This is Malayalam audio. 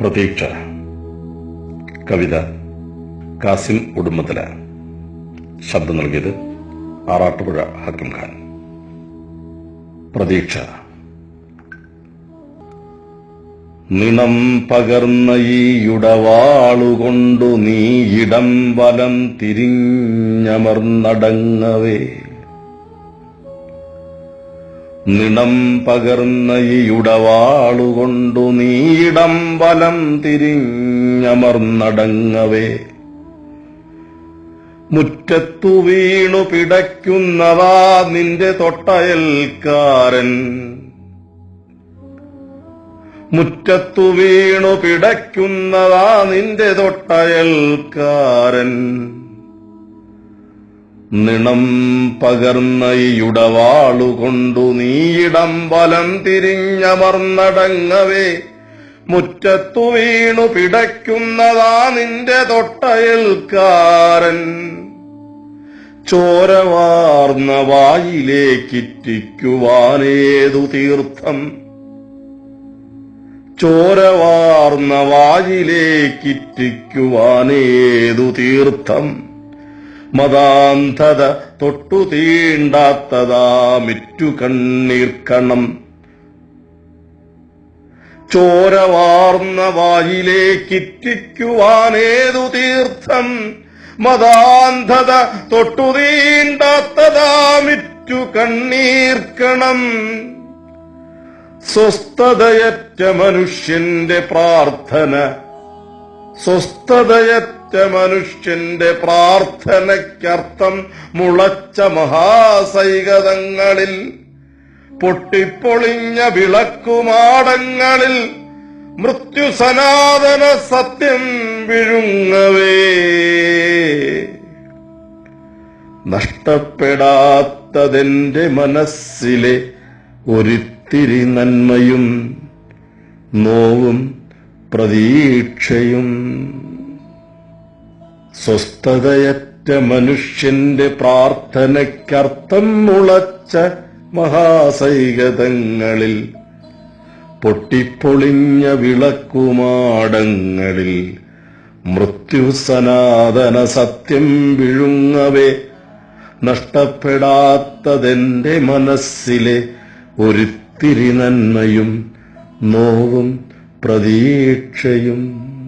പ്രതീക്ഷ. കവിത കാസിം ഉടുമ്പത്തല. ശബ്ദം നൽകിയത് ആറാട്ടുപുഴ ഹക്കിം ഖാൻ. പ്രതീക്ഷ. നിണം പകർന്ന ഈ യുടവാളുകൊണ്ടു നീ ഇടം വലം തിരിഞ്ഞമർന്നടങ്ങവേ. നിണം പകർന്ന ഈ നീടം വലം തിരിഞ്ഞമർന്നടങ്ങവേ. മുറ്റത്തു വീണു പിടയ്ക്കുന്നവാ നിന്റെ തൊട്ടയൽക്കാരൻ. മുറ്റത്തു വീണു പിടയ്ക്കുന്നതാ നിന്റെ തൊട്ടയൽക്കാരൻ. നിണം പകർന്ന ഇയുടവാളുകൊണ്ടു നീയിടം വലം തിരിഞ്ഞമർന്നടങ്ങവേ മുറ്റത്തു വീണു പിടയ്ക്കുന്നതാ നിന്റെ തൊട്ടയൽക്കാരൻ. ചോരവാർന്ന വായിലേക്കിറ്റിക്കുവാനേതു തീർത്ഥം. ചോരവാർന്ന വായിലേക്കിറ്റിക്കുവാനേതു തീർത്ഥം. മതാന്ധത തൊട്ടു തീണ്ടാത്തതാ മിറ്റു കണ്ണീർക്കണം ചോരവാർന്ന വായിലേക്കിറ്റിക്കുവാനേതു തീർത്ഥം. മതാന്ധത തൊട്ടു തീണ്ടാത്തതാ മിറ്റു കണ്ണീർക്കണം സ്വസ്ഥതയറ്റ മനുഷ്യന്റെ പ്രാർത്ഥന. സ്വസ്ഥതയറ്റ മനുഷ്യന്റെ പ്രാർത്ഥനയ്ക്കർത്ഥം മുളച്ച മഹാസൈകതങ്ങളിൽ പൊട്ടിപ്പൊളിഞ്ഞ വിളക്കുമാടങ്ങളിൽ മൃത്യു സനാതന സത്യം വിഴുങ്ങവേ. നഷ്ടപ്പെടാത്തതെന്റെ മനസ്സിലെ ഒരിത്തിരി നന്മയും നോവും പ്രതീക്ഷയും. സ്വസ്ഥതയറ്റ മനുഷ്യന്റെ പ്രാർത്ഥനയ്ക്കർത്ഥം മുളച്ച മഹാസൈകതങ്ങളിൽ പൊട്ടിപ്പൊളിഞ്ഞ വിളക്കുമാടങ്ങളിൽ മൃത്യു സനാതന സത്യം വിഴുങ്ങവേ നഷ്ടപ്പെടാത്തതെന്റെ മനസ്സിലെ ഒരിത്തിരി നന്മയും നോവും പ്രതീക്ഷയും.